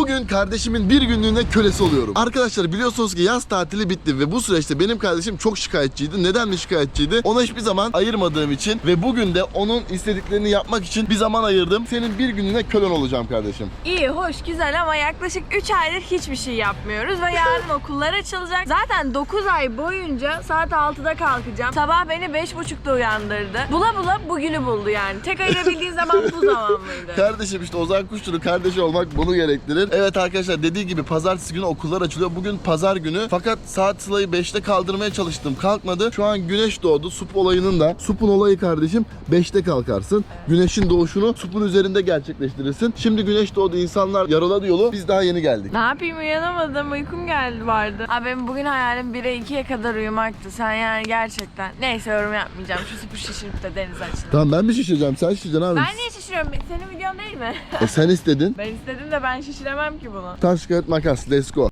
Bugün kardeşimin bir günlüğüne kölesi oluyorum. Arkadaşlar biliyorsunuz ki yaz tatili bitti ve bu süreçte benim kardeşim çok şikayetçiydi. Neden mi şikayetçiydi? Ona hiçbir zaman ayırmadığım için ve bugün de onun istediklerini yapmak için bir zaman ayırdım. Senin bir günlüğüne kölen olacağım kardeşim. İyi, hoş, güzel ama yaklaşık 3 aydır hiçbir şey yapmıyoruz ve yarın okullar açılacak. Zaten 9 ay boyunca saat 6'da kalkacağım. Sabah beni 5.30'da uyandırdı. Bula bula bugünü buldu yani. Tek ayırabildiği zaman bu zaman mıydı? Kardeşim işte Ozan Kuşçu'nun kardeşi olmak bunu gerektirir. Evet arkadaşlar dediği gibi pazartesi günü okullar açılıyor. Bugün pazar günü. Fakat saat Sıla'yı 5'te kaldırmaya çalıştım. Kalkmadı. Şu an güneş doğdu. Sup olayının da. Supun olayı kardeşim 5'te kalkarsın. Güneşin doğuşunu supun üzerinde gerçekleştirirsin. Şimdi güneş doğdu. insanlar yaraladı yolu. Biz daha yeni geldik. Ne yapayım uyanamadım uykum geldi vardı. Abi benim bugün hayalim 1'e 2'ye kadar uyumaktı. Sen yani gerçekten. Neyse yorum yapmayacağım. Şu sıfır şişirip de denize açılın. Tamam ben mi şişireceğim? Sen şişireceksin abi. Ben niye şişiriyorum? Senin videon değil mi? E sen istedin. ben istedim de ben şişiremem ki bunu. Taş kağıt makas. Let's go.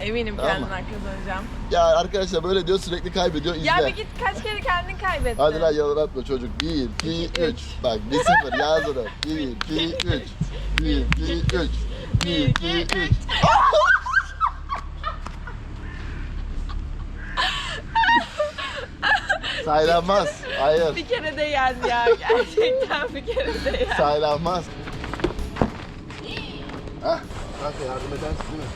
Eminim Tamam. kendimden kazanacağım. Ya arkadaşlar böyle diyor sürekli kaybediyor. İzle. Ya bir git kaç kere kendin kaybettin. Hadi lan yalan atma çocuk. 1, 2, 3. Bak 1 0 yaz onu. 1, 2, 3. 1, 2, 3. 1, 2, 3. Saylanmaz. Hayır. Bir kere de yendi ya. Gerçekten bir kere de yendi. Saylanmaz. Hah. Kanka yardım edersin değil mi?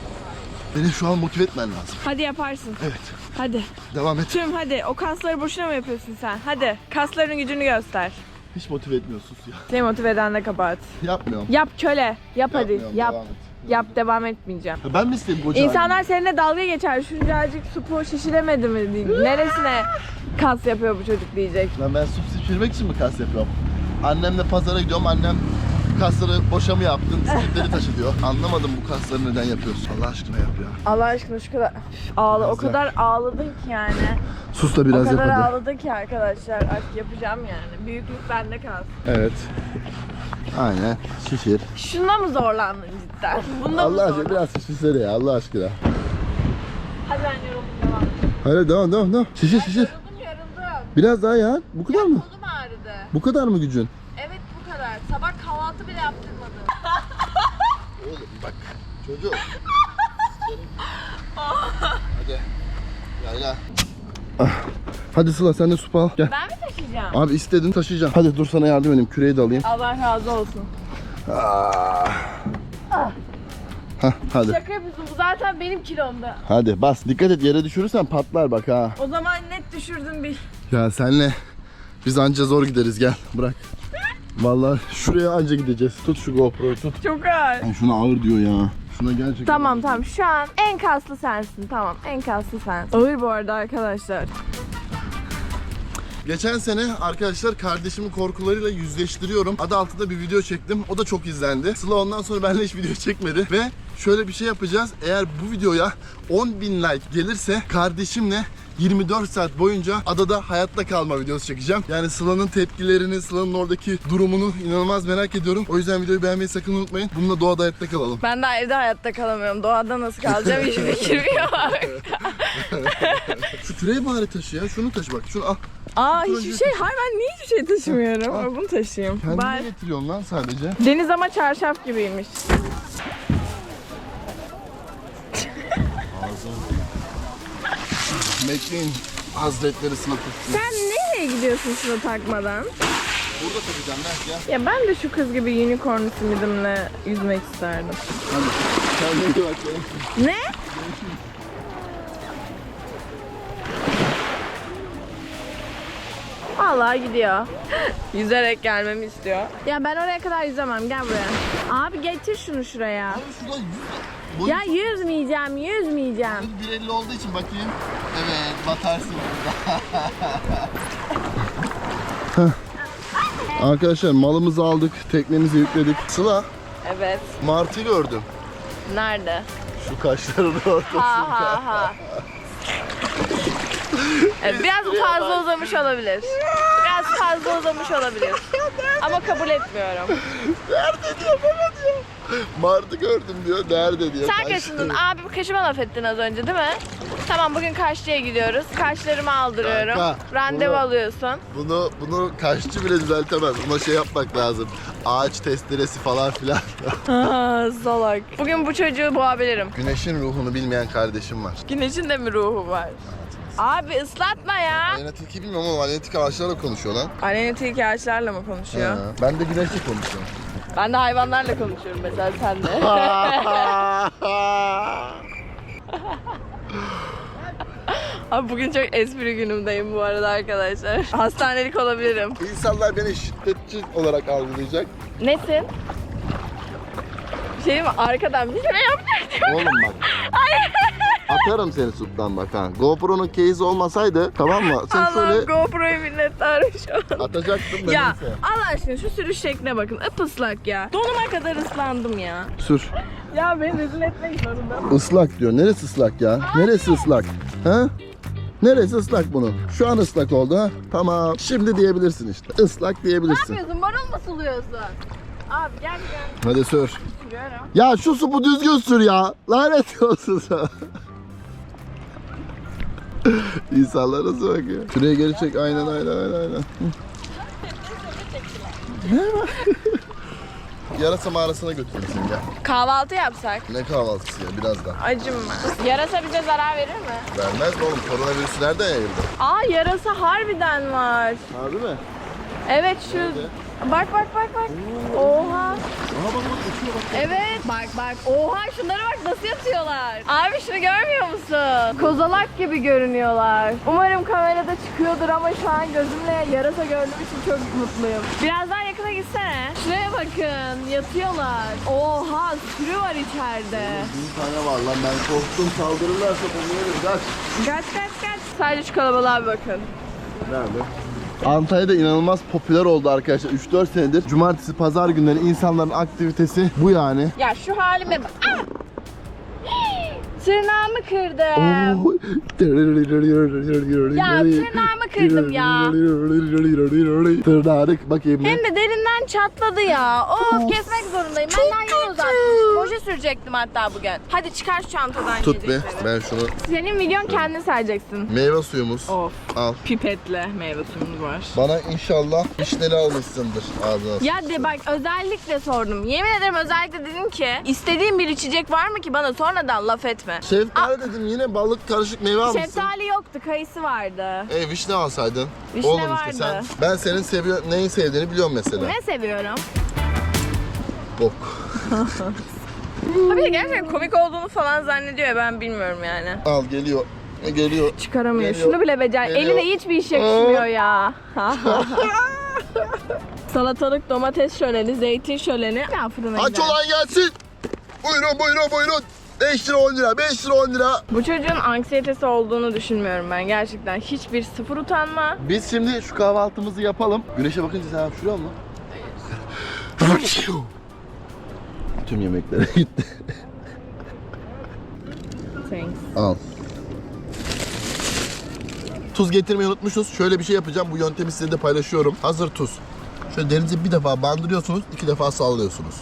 Beni şu an motive etmen lazım. Hadi yaparsın. Evet. Hadi. Devam et. Tüm hadi. O kasları boşuna mı yapıyorsun sen? Hadi. Kasların gücünü göster. Hiç motive etmiyorsun ya. Seni motive eden de kabahat. Yapmıyorum. Yap köle. Yap hadi. Yapmıyorum, Yap. devam et. Yap devam etmeyeceğim. Ya Ben mi isteyeyim koca İnsanlar seninle dalga geçer. Şuncacık supu şişiremedi mi? diye. Neresine kas yapıyor bu çocuk diyecek. Lan ben süt pişirmek için mi kas yapıyorum? Annemle pazara gidiyorum. Annem kasları boşa mı yaptın? Sütleri taşı diyor. Anlamadım bu kasları neden yapıyorsun. Allah aşkına yap ya. Allah aşkına şu kadar Üf, ağla o Biraz kadar ağladın ki yani. Sus da O biraz kadar yap hadi. ağladın ki arkadaşlar. Artık yapacağım yani. Büyüklük bende kalsın. Evet. Aynen. Şişir. Şunda mı zorlandın cidden? Bunda mı Allah aşkına zorlandın? biraz şişirsene ya Allah aşkına. Hadi ben yoruldum devam. Hadi devam devam devam. Şişir şişir. Yoruldum yoruldum. Biraz daha ya. Bu kadar mı? Kolum ağrıdı. Bu kadar mı gücün? Evet bu kadar. Sabah kahvaltı bile yaptırmadım. Oğlum bak. Çocuk. Hadi. Yayla. Ah. Hadi Sıla sen de su al. Gel. Ben mi taşıyacağım? Abi istedin taşıyacağım. Hadi dur sana yardım edeyim. Küreği de alayım. Allah razı olsun. Ah. Hah, hadi. Şaka yapıyorsun. Bu zaten benim kilomda. Hadi bas. Dikkat et yere düşürürsen patlar bak ha. O zaman net düşürdün bir. Ya senle biz anca zor gideriz gel bırak. Vallahi şuraya anca gideceğiz. Tut şu GoPro'yu tut. Çok ağır. Ay şuna ağır diyor ya. Şuna gerçekten. Tamam tamam şu an en kaslı sensin tamam en kaslı sensin. Ağır bu arada arkadaşlar. Geçen sene arkadaşlar kardeşimin korkularıyla yüzleştiriyorum. Adı altında bir video çektim. O da çok izlendi. Sıla ondan sonra benimle hiç video çekmedi. Ve şöyle bir şey yapacağız. Eğer bu videoya 10.000 like gelirse kardeşimle 24 saat boyunca adada hayatta kalma videosu çekeceğim. Yani Sıla'nın tepkilerini, Sıla'nın oradaki durumunu inanılmaz merak ediyorum. O yüzden videoyu beğenmeyi sakın unutmayın. Bununla doğada hayatta kalalım. Ben daha evde hayatta kalamıyorum. Doğada nasıl kalacağım hiç fikrim yok. Şu küreği bari taşı ya. Şunu taşı bak. Şunu al. Aa hiçbir şey. Hayır ben niye hiçbir şey taşımıyorum? Ama Bunu taşıyayım. Kendine Ben... getiriyorsun lan sadece. Deniz ama çarşaf gibiymiş. McLean Hazretleri sınıfı. Sen nereye gidiyorsun şunu takmadan? Burada takacağım lan gel. Ya ben de şu kız gibi unicorn simidimle yüzmek isterdim. Hadi. Kendine bak. Ne? Allah gidiyor. Yüzerek gelmemi istiyor. Ya ben oraya kadar yüzemem. Gel buraya. Abi getir şunu şuraya. Abi şurada yüz. Ya yüzmeyeceğim, yüzmeyeceğim. 1.50 olduğu için bakayım. Evet batarsın burada. Arkadaşlar malımızı aldık, teknemizi yükledik. Sıla, Evet. martı gördüm. Nerede? Şu kaşların ortasında. Ha ha ha. Evet, biraz fazla uzamış olabilir. Biraz fazla uzamış olabilir. Ama kabul etmiyorum. Nerede diyor, baba diyor. Martı gördüm diyor, nerede diyor. Sen kaçındın. Abi kaşıma laf ettin az önce değil mi? Tamam bugün Kaşlı'ya gidiyoruz. Kaşlarımı aldırıyorum. Kanka, Randevu bunu- alıyorsun. Bunu, bunu kaşçı bile düzeltemez. Buna şey yapmak lazım. ağaç testeresi falan filan. Aa, salak. Bugün bu çocuğu boğabilirim. Güneşin ruhunu bilmeyen kardeşim var. Güneşin de mi ruhu var? Abi ıslatma ya. Aleyna Tilki bilmiyorum ama Aleyna Tilki ağaçlarla konuşuyor lan. Aleyna tilki ağaçlarla mı konuşuyor? Ha, Ben de güneşle konuşuyorum. Ben de hayvanlarla konuşuyorum mesela senle. Abi bugün çok espri günümdeyim bu arada arkadaşlar. Hastanelik olabilirim. İnsanlar beni şiddetçi olarak algılayacak. Nesin? Şey mi? Arkadan bir şey yapacak. Oğlum bak. Atarım seni sütten bak ha. GoPro'nun case olmasaydı tamam mı? Sen Allah'ım şöyle GoPro'yu minnettarım şu an. atacaktım da Ya. Allah aşkına şu sürüş şekline bakın. Islak ya. Donuma kadar ıslandım ya. Sür. Ya beni rezil etmek zorunda. Islak diyor. Neresi ıslak ya? Neresi ıslak? Ha? Neresi ıslak bunun? Şu an ıslak oldu ha? Tamam. Şimdi diyebilirsin işte. Islak Ne diyebilirsin. yapıyorsun? Marul mu suluyorsun? Abi gel gel. Hadi sür. Sürüyorum. Ya şu su bu düzgün sür ya. Lanet olsun sana. İnsanlar nasıl bakıyor? Şuraya geri çek. Aynen aynen aynen aynen. Yarasa mağarasına seni gel. Kahvaltı yapsak. Ne kahvaltısı ya birazdan. Acınma. Yarasa bize zarar verir mi? Vermez mi oğlum? Koronavirüs nereden yayıldı? Aa yarasa harbiden var. Harbi mi? Evet şu. Bak bak bak bak. Oha. Aha bak bak uçuyor bak. Evet. Bak bak. Oha şunlara bak nasıl yatıyorlar. Abi şunu görmüyor musun? Kozalak gibi görünüyorlar. Umarım kamerada çıkıyordur ama şu an gözümle yarasa gördüğüm için çok mutluyum. Biraz daha yakına gitsene. Şuraya bakın. Yatıyorlar. Oha sürü var içeride. Bir tane var lan ben korktum saldırırlarsa bunu yerim kaç. Kaç kaç kaç. Sadece şu kalabalığa bir bakın. Nerede? Antalya'da inanılmaz popüler oldu arkadaşlar 3-4 senedir. Cumartesi, pazar günleri insanların aktivitesi bu yani. Ya şu halime bak. Ah! Tırnağımı kırdım. Ya tırnağımı kırdım ya. Tırnağını bakayım Hem de derinden çatladı ya. Of kesmek zorundayım. Ben daha yeni uzatmıştım. Moje sürecektim hatta bugün. Hadi çıkar şu çantadan Tut be yiyecekleri. ben şunu. Senin videon kendin sayacaksın. Meyve suyumuz. Of. Al. Pipetle meyve suyumuz var. Bana inşallah işleri almışsındır ağzına. Ya de bak özellikle sordum. Yemin ederim özellikle dedim ki istediğin bir içecek var mı ki bana sonradan laf etme. Şeftali dedim yine balık karışık meyve almışsın. Şeftali yoktu, kayısı vardı. E vişne alsaydın. Vişne işte vardı. sen. Ben senin seviyor, neyi sevdiğini biliyorum mesela. Ne seviyorum? Bok. Abi gerçekten komik olduğunu falan zannediyor ya ben bilmiyorum yani. Al geliyor. E, Geliyor. Çıkaramıyor. Geliyor. Şunu bile becer. Geliyor. Eline hiçbir iş yakışmıyor ya. Salatalık, domates şöleni, zeytin şöleni. Ya fırına Aç gider. olan gelsin. Buyurun buyurun buyurun. 5 lira 10 lira 5 lira 10 lira. Bu çocuğun anksiyetesi olduğunu düşünmüyorum ben gerçekten. Hiçbir sıfır utanma. Biz şimdi şu kahvaltımızı yapalım. Güneşe bakınca sen hapşırıyor musun? Tüm yemeklere gitti. Thanks. Al. Tuz getirmeyi unutmuşuz. Şöyle bir şey yapacağım. Bu yöntemi size de paylaşıyorum. Hazır tuz. Şöyle derinize bir defa bandırıyorsunuz, iki defa sallıyorsunuz.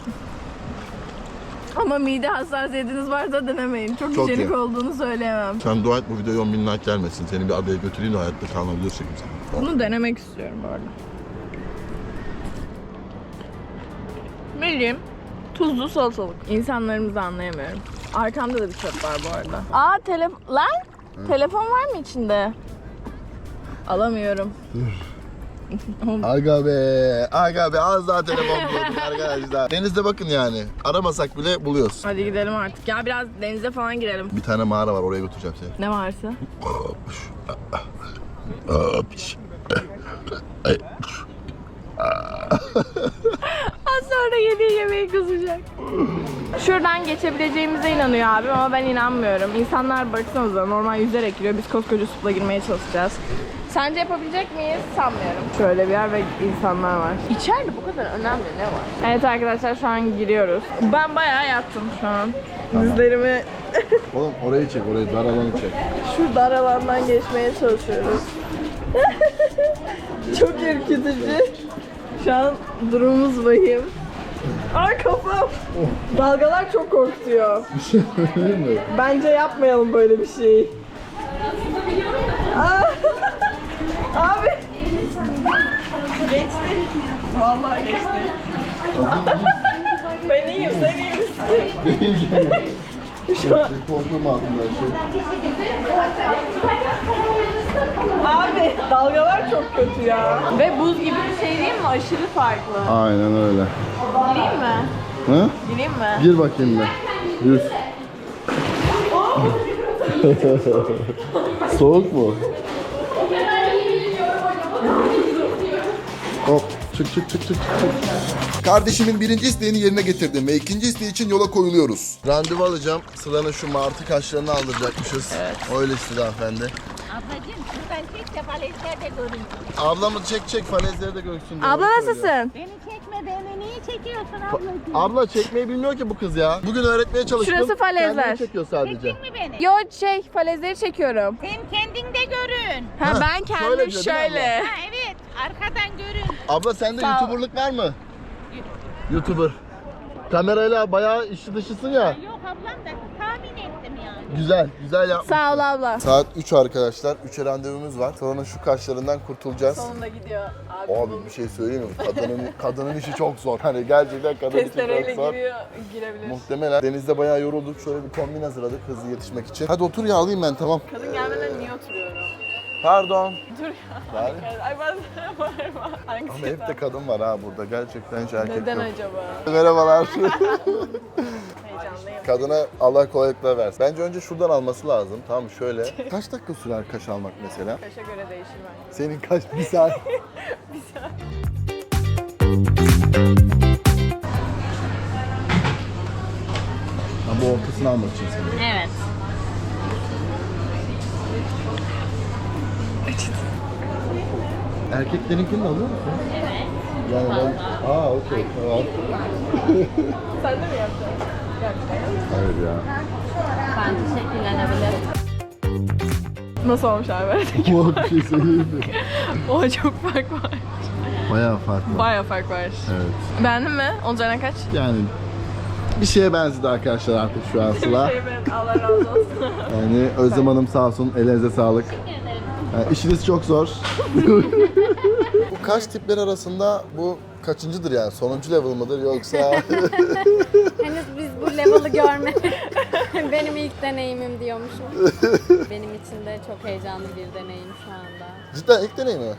Ama mide hassasiyetiniz varsa denemeyin. Çok, Çok hijyenik iyi. olduğunu söyleyemem. Sen dua et bu videoya 10 bin like gelmesin. Seni bir adaya götüreyim de hayatta kalma videosu çekeyim sana. Bunu denemek istiyorum bu arada. Bildiğim tuzlu salatalık. İnsanlarımızı anlayamıyorum. Arkamda da bir çöp var bu arada. Aa telefon... Lan! Telefon var mı içinde? Alamıyorum. Aga be, aga be az daha telefon buluyorduk arkadaşlar. Denizde bakın yani. Aramasak bile buluyoruz. Hadi gidelim artık. Ya biraz denize falan girelim. Bir tane mağara var oraya götüreceğim seni. Ne varsa. Az sonra yediği yemeği kızacak. Şuradan geçebileceğimize inanıyor abi ama ben inanmıyorum. İnsanlar baksanıza normal yüzerek giriyor. Biz koskoca supla girmeye çalışacağız. Sence yapabilecek miyiz? Sanmıyorum. Şöyle bir yer ve insanlar var. İçeride bu kadar önemli ne var? Evet arkadaşlar şu an giriyoruz. Ben bayağı yattım şu an. Dizlerimi Oğlum orayı çek, orayı dar alanı çek. şu dar alandan geçmeye çalışıyoruz. Çok ürkütücü. Şu an durumumuz vahim. Ay kafam. Dalgalar çok korkutuyor. Bir şey mi? Bence yapmayalım böyle bir şey. Geçti. Vallahi geçti. Ben iyiyim, sen iyi misin? Korktum altında şey. Abi dalgalar çok kötü ya. Ve buz gibi bir şey değil mi? Aşırı farklı. Aynen öyle. Gireyim mi? Hı? Gireyim mi? Gir bakayım bir. Yüz. Soğuk mu? Çık çık çık çık çık. Kardeşimin birinci isteğini yerine getirdim ve ikinci isteği için yola koyuluyoruz. Randevu alacağım. Sıla'nın şu martı kaşlarını aldıracakmışız. Öyle istedi hanımefendi. Ablacığım şuradan çek de valizler de görün. Ablamı çek çek falezleri de görsün. Abla nasılsın? Beni çekme beni niye çekiyorsun ablacığım? Abla çekmeyi bilmiyor ki bu kız ya. Bugün öğretmeye çalıştım. Şurası falezler. Kendini çekiyor sadece. Çektin mi beni? Yo şey falezleri çekiyorum. Sen kendin de görün. Ha, Ha, ben şöyle kendim mi şöyle. Ha evet arkadan görün. Abla sende Sağ ol. YouTuber'lık var mı? YouTuber. Kamerayla bayağı işi dışısın ya. Yok ablam da tahmin ettim yani. Güzel, güzel yapmışsın. Sağ ol abla. Saat 3 arkadaşlar. 3'e randevumuz var. Sonra şu kaşlarından kurtulacağız. Sonunda gidiyor abi. Abi bir şey söyleyeyim mi? Kadının, kadının işi çok zor. Hani gerçekten kadın işi Testereyle çok zor. giriyor, girebilir. Muhtemelen denizde bayağı yorulduk. Şöyle bir kombin hazırladık hızlı yetişmek için. Hadi otur ya alayım ben tamam. Kadın gelmeden niye oturuyorum? Pardon. Dur ya. Bari. Ay ben bağırma. Ama hep de kadın var ha burada. Gerçekten hiç erkek Neden yok. acaba? Merhabalar. Heyecanlıyım. Kadına Allah kolaylıklar versin. Bence önce şuradan alması lazım. Tamam şöyle. Kaç dakika sürer kaş almak mesela? Kaşa göre değişir bence. Senin kaç? Bir saat. Ha, bu ortasını almak için senin. Evet. Erkeklerinkini de alıyor musun? Evet. Yani ben... Aa okey tamam. Sen de mi yapacaksın? Hayır ya. Ben şekillenebilir. Nasıl olmuş abi? Bu bir şey söyleyeyim mi? o çok fark var. Bayağı farklı. Baya fark var. Evet. Beğendin mi? Olacağına kaç? Yani bir şeye benzedi arkadaşlar artık şu an Sıla. Şey ben Allah razı olsun. Yani Özlem Hanım sağ olsun, elinize sağlık. Yani işiniz çok zor. bu kaş tipleri arasında bu kaçıncıdır yani? Sonuncu level mıdır yoksa? Henüz biz bu level'ı görmedik. Benim ilk deneyimim diyormuşum. Benim için de çok heyecanlı bir deneyim şu anda. Cidden ilk deney mi?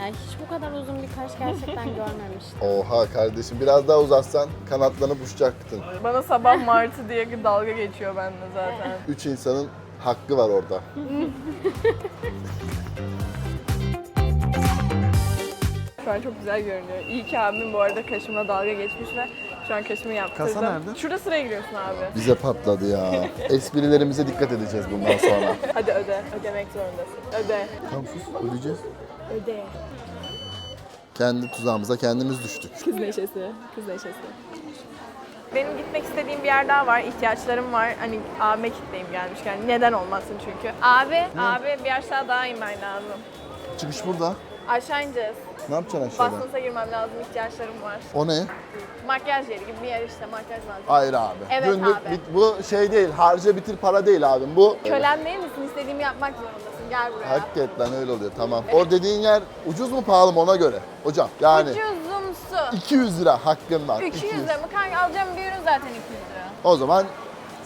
Yani hiç bu kadar uzun bir kaş gerçekten görmemiştim. Oha kardeşim biraz daha uzatsan kanatlanıp uçacaktın. Bana sabah martı diye dalga geçiyor bende zaten. Üç insanın hakkı var orada. Şu an çok güzel görünüyor. İyi ki abim bu arada kaşıma dalga geçmiş ve şu an kaşımı yaptırdım. Kasa nerede? Şurada sıraya giriyorsun abi. Bize patladı ya. Esprilerimize dikkat edeceğiz bundan sonra. Hadi öde. Ödemek zorundasın. Öde. Tamam sus ödeyeceğiz. Öde. Kendi tuzağımıza kendimiz düştük. Kız neşesi. Kız neşesi. Benim gitmek istediğim bir yer daha var. ihtiyaçlarım var. Hani abime kitleyim gelmişken. Neden olmasın çünkü. Abi, abi bir aşağı daha inmen lazım. Çıkış burada. Aşağı ineceğiz. Ne yapacaksın aşağıda? Bastonsa girmem lazım. ihtiyaçlarım var. O ne? Makyaj yeri gibi bir yer işte. Makyaj malzemesi. Hayır abi. Evet abi. bit- bu şey değil, harca bitir para değil abim. Bu Kölem değil misin? İstediğimi yapmak zorundasın. Gel buraya. Hakikaten öyle oluyor tamam. O dediğin yer ucuz mu pahalı mı ona göre. Hocam yani Ucuzumsu. 200 lira hakkın var. 200 lira mı? Kanka alacağım bir ürün zaten 200 lira. O zaman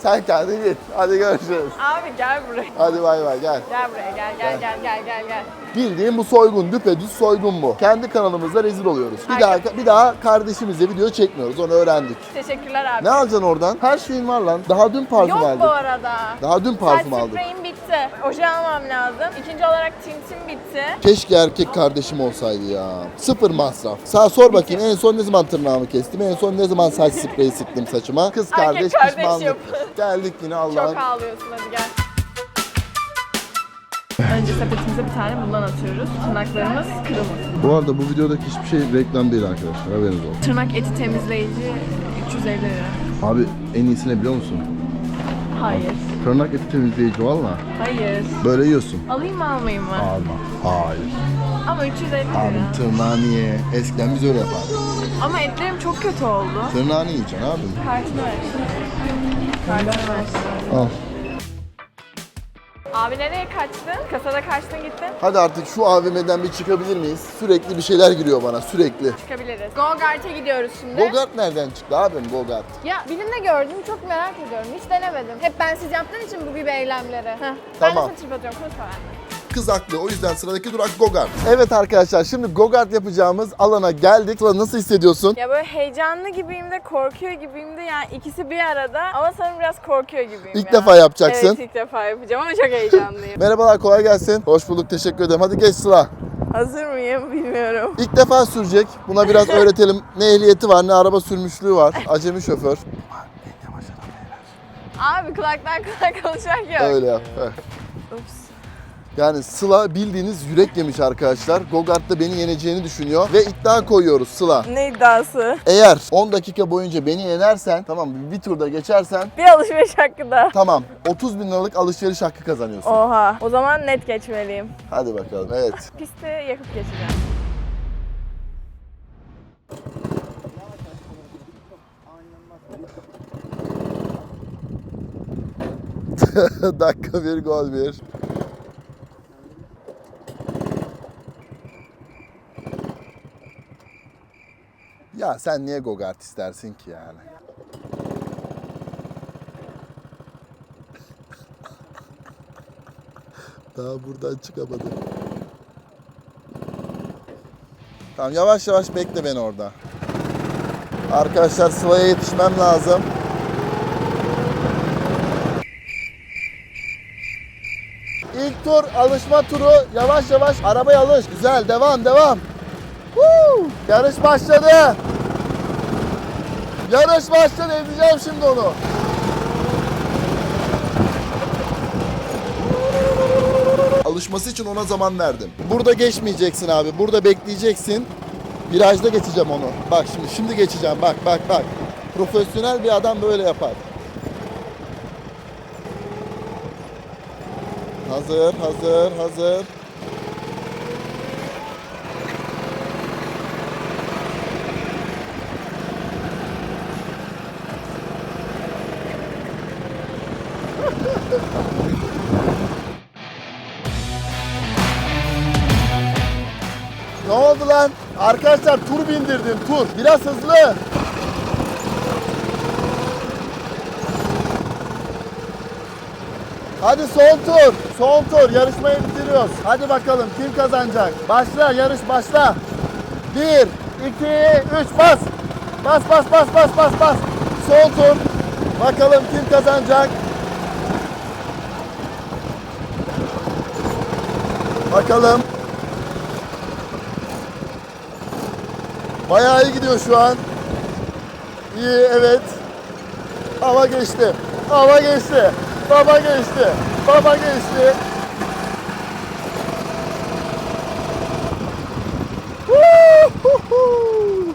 sen kendin git. Hadi görüşürüz. Abi gel buraya. Hadi bay bay gel. Gel buraya gel gel gel gel gel gel. Bildiğin bu soygun, düpedüz soygun bu. Kendi kanalımızda rezil oluyoruz. Bir Aynen. daha bir daha kardeşimizle video çekmiyoruz. Onu öğrendik. Teşekkürler abi. Ne alacaksın oradan? Her şeyin var lan. Daha dün parfüm Yok aldık. bu arada. Daha dün Saç parfüm aldık. spreyim bitti. Oje almam lazım. İkinci olarak tintim bitti. Keşke erkek kardeşim olsaydı ya. Sıfır masraf. Sağ sor bakayım en son ne zaman tırnağımı kestim? En son ne zaman saç spreyi sıktım saçıma? Kız Erkek kardeş kardeş pişmanlık. yapın. Geldik yine Çok Allah'ın. ağlıyorsun hadi gel. Önce sepetimize bir tane bundan atıyoruz. Tırnaklarımız kırılmasın. Bu arada bu videodaki hiçbir şey reklam değil arkadaşlar. Haberiniz olsun. Tırnak eti temizleyici 350 lira. Abi en iyisini biliyor musun? Hayır. Tırnak eti temizleyici valla. Hayır. Böyle yiyorsun. Alayım mı almayayım mı? Alma. Hayır. Ama 350 lira. Abi tırnağını ye. Eskiden biz öyle yapardık. Ama etlerim çok kötü oldu. Tırnağını yiyeceksin abi. Kartını ver. Al. Abi nereye kaçtın? Kasada kaçtın gittin. Hadi artık şu AVM'den bir çıkabilir miyiz? Sürekli bir şeyler giriyor bana sürekli. Çıkabiliriz. Go-Kart'a gidiyoruz şimdi. Bogart nereden çıktı abim Bogart? Ya birinde gördüm çok merak ediyorum. Hiç denemedim. Hep ben siz yaptığın için bu gibi eylemleri. Heh, Ben Tamam. de sana atıyorum. Konuşma benimle. Kız haklı o yüzden sıradaki durak Gogart. Evet arkadaşlar şimdi Gogart yapacağımız alana geldik. Sıra nasıl hissediyorsun? Ya böyle heyecanlı gibiyim de korkuyor gibiyim de yani ikisi bir arada ama sanırım biraz korkuyor gibiyim İlk ya. defa yapacaksın. Evet ilk defa yapacağım ama çok heyecanlıyım. Merhabalar kolay gelsin. Hoş bulduk teşekkür ederim. Hadi geç sıra. Hazır mıyım bilmiyorum. İlk defa sürecek. Buna biraz öğretelim. Ne ehliyeti var ne araba sürmüşlüğü var. Acemi şoför. Abi kulaktan kulağa konuşmak yok. Öyle yap. Ups. Yani Sıla bildiğiniz yürek yemiş arkadaşlar. Gogart'ta beni yeneceğini düşünüyor ve iddia koyuyoruz Sıla. Ne iddiası? Eğer 10 dakika boyunca beni yenersen, tamam bir turda geçersen Bir alışveriş hakkı da. tamam 30 bin liralık alışveriş hakkı kazanıyorsun. Oha. O zaman net geçmeliyim. Hadi bakalım evet. Pisti yakıp geçeceğim. Dakika bir gol bir. Ya sen niye Gogart istersin ki yani? Daha buradan çıkamadım. Tamam yavaş yavaş bekle beni orada. Arkadaşlar Sıla'ya yetişmem lazım. İlk tur alışma turu. Yavaş yavaş arabaya alış. Güzel devam devam. Woo! Yarış başladı. Yarış başladı. Edeceğim şimdi onu. Alışması için ona zaman verdim. Burada geçmeyeceksin abi. Burada bekleyeceksin. Virajda geçeceğim onu. Bak şimdi şimdi geçeceğim. Bak bak bak. Profesyonel bir adam böyle yapar. Hazır, hazır, hazır. Arkadaşlar tur. Biraz hızlı. Hadi son tur. Son tur. Yarışmayı bitiriyoruz. Hadi bakalım kim kazanacak? Başla yarış başla. 1, 2, 3 bas. Bas bas bas bas bas bas. Son tur. Bakalım kim kazanacak? Bakalım. Bayağı iyi gidiyor şu an. İyi evet. Hava geçti. Hava geçti. Baba geçti. Baba geçti.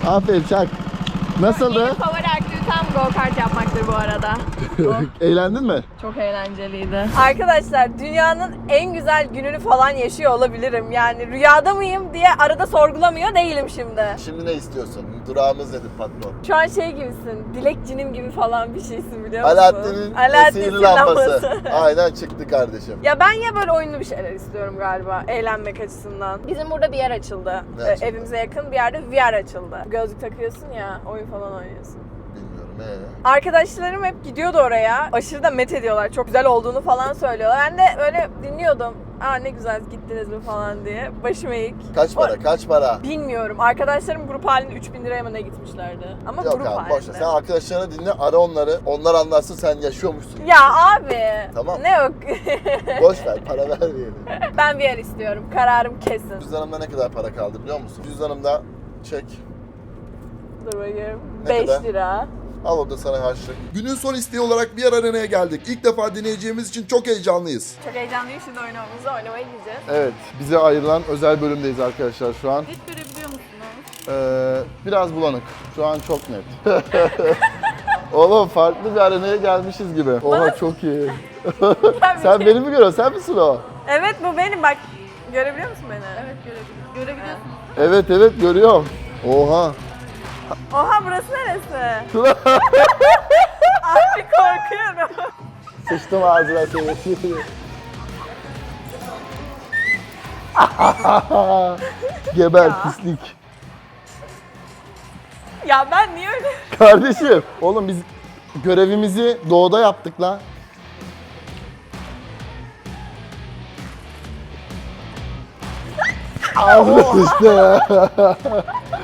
Aferin Çak. Nasıldı? Aktivitem go-kart yapmaktır bu arada. Eğlendin mi? Çok eğlenceliydi. Arkadaşlar dünyanın en güzel gününü falan yaşıyor olabilirim. Yani rüyada mıyım diye arada sorgulamıyor değilim şimdi. Şimdi ne istiyorsun? Durağımız dedi patron. Şu an şey gibisin, dilekcinim gibi falan bir şeysin biliyor musun? Alaaddin'in Alaaddin sihirli lambası. lambası. Aynen çıktı kardeşim. Ya ben ya böyle oyunlu bir şeyler istiyorum galiba eğlenmek açısından. Bizim burada bir yer açıldı. Ne Ee, açıldı? Evimize yakın bir yerde VR açıldı. Gözlük takıyorsun ya, oyun falan oynuyorsun. Ee. Arkadaşlarım hep gidiyordu oraya. Aşırı da met ediyorlar. Çok güzel olduğunu falan söylüyorlar. Ben de öyle dinliyordum. Aa ne güzel gittiniz mi falan diye. Başım eğik. Kaç para? Kaç para? Bilmiyorum. Arkadaşlarım grup halinde 3000 liraya mı ne gitmişlerdi. Ama Yok grup abi halinde. boş ver. Sen arkadaşlarına dinle, ara onları. Onlar anlarsın sen yaşıyormuşsun. Ya abi. Tamam. Ne yok. Boş ver, para vermeyelim. ben bir yer istiyorum. Kararım kesin. Cüzdanımda ne kadar para kaldı biliyor musun? Cüzdanımda çek. Dur bakayım. Ne 5 kadar? lira. Al o da sana harçlık. Günün son isteği olarak bir arenaya geldik. İlk defa deneyeceğimiz için çok heyecanlıyız. Çok heyecanlıyım şimdi oynamamızı oynamaya gideceğiz. Evet, bize ayrılan özel bölümdeyiz arkadaşlar şu an. Hiç görebiliyor musunuz? Ee, biraz bulanık. Şu an çok net. Oğlum farklı bir arenaya gelmişiz gibi. Oha çok iyi. Sen beni mi görüyorsun? Sen misin o? Evet bu benim bak. Görebiliyor musun beni? Evet görebiliyorum. Görebiliyorsun. Evet evet görüyorum. Oha. Oha burası neresi? Abi korkuyorum. Sıçtım ağzına seni. Geber pislik. Ya ben niye öyle? Kardeşim. Oğlum biz görevimizi doğuda yaptık lan. Ağzına sıçtı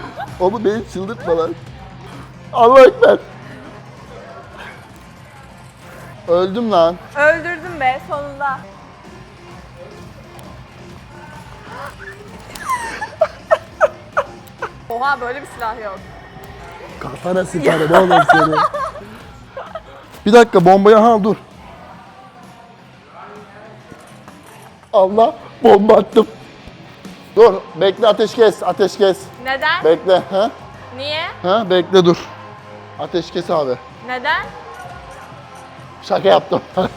Oğlum beni çıldırtma lan. Allah ekber. Öldüm lan. Öldürdüm be sonunda. Oha böyle bir silah yok. Kafana sıkarım oğlum seni. Bir dakika bombayı ha dur. Allah bomba attım. Dur bekle ateş kes ateş kes. Neden? Bekle ha? Niye? Ha bekle dur. Ateş kes abi. Neden? Şaka yaptım.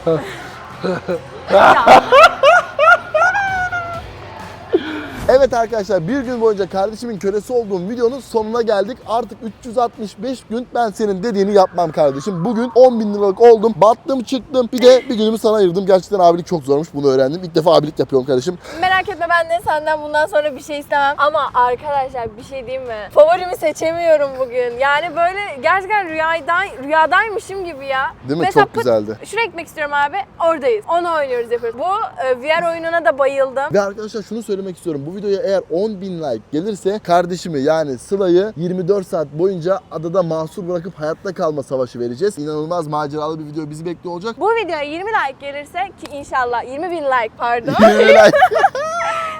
Evet arkadaşlar bir gün boyunca kardeşimin kölesi olduğum videonun sonuna geldik. Artık 365 gün ben senin dediğini yapmam kardeşim. Bugün 10 bin liralık oldum. Battım çıktım. Bir de bir günümü sana ayırdım. Gerçekten abilik çok zormuş bunu öğrendim. İlk defa abilik yapıyorum kardeşim. Merak etme ben de senden bundan sonra bir şey istemem. Ama arkadaşlar bir şey diyeyim mi? Favorimi seçemiyorum bugün. Yani böyle gerçekten rüyadan, rüyadaymışım gibi ya. Değil mi? Mesela Çok güzeldi. Şuraya gitmek istiyorum abi. Oradayız. Onu oynuyoruz yapıyoruz. Bu e, VR oyununa da bayıldım. Ve arkadaşlar şunu söylemek istiyorum. Bu videoya eğer 10 bin like gelirse kardeşimi yani Sıla'yı 24 saat boyunca adada mahsur bırakıp hayatta kalma savaşı vereceğiz. İnanılmaz maceralı bir video bizi bekliyor olacak. Bu videoya 20 like gelirse ki inşallah 20 bin like pardon. 20 like.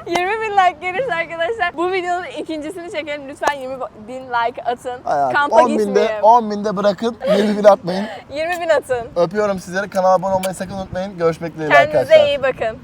20 bin like gelirse arkadaşlar bu videonun ikincisini çekelim. Lütfen 20 bin like atın. Hayatım, Kampa 10 binde, gitmeyeyim. 10 binde bırakın 20 bin atmayın. 20 bin atın. Öpüyorum sizleri. Kanala abone olmayı sakın unutmayın. Görüşmek Kendinize arkadaşlar. iyi bakın.